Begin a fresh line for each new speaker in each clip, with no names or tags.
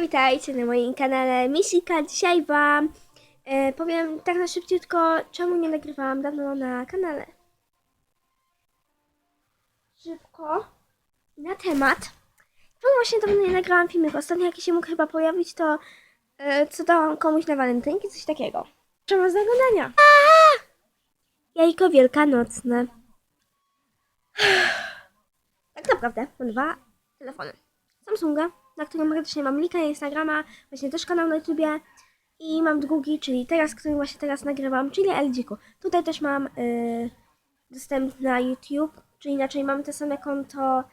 witajcie na moim kanale Misika. Dzisiaj Wam e, powiem tak na szybciutko, czemu nie nagrywałam dawno na kanale. Szybko na temat. Czemu właśnie dawno nie nagrałam filmik? Ostatnio jaki się mógł chyba pojawić, to e, co dałam komuś na walentynki, coś takiego. Was do oglądania. Jajko wielkanocne. Tak naprawdę dwa telefony. Samsunga, na którym praktycznie mam linka Instagrama, właśnie też kanał na YouTubie i mam drugi, czyli teraz, który właśnie teraz nagrywam, czyli LG-ku. Tutaj też mam y, dostęp na YouTube, czyli inaczej mam te same konto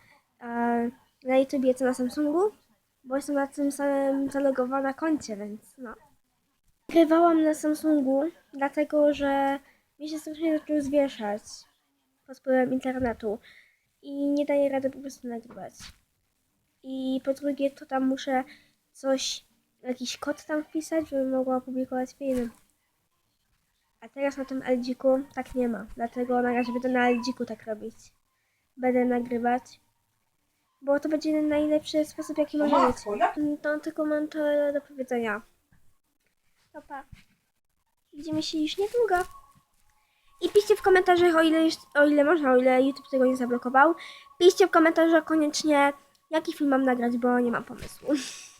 na YouTubie co na Samsungu, bo jestem na tym samym zalogowana koncie, więc no. Nagrywałam na Samsungu, dlatego że mi się strasznie zaczął zwieszać pod wpływem internetu i nie daję rady po prostu nagrywać. I po drugie, to tam muszę coś, jakiś kod tam wpisać, żebym mogła opublikować film. A teraz na tym LG-ku tak nie ma. Dlatego na razie będę na LG-ku tak robić. Będę nagrywać. Bo to będzie najlepszy sposób, jaki może być. Mm, To tylko mam to do powiedzenia. Opa. Widzimy się już niedługo. I piszcie w komentarzach, o ile, o ile można, o ile YouTube tego nie zablokował. Piszcie w komentarzach koniecznie, jaki film mam nagrać, bo nie mam pomysłu.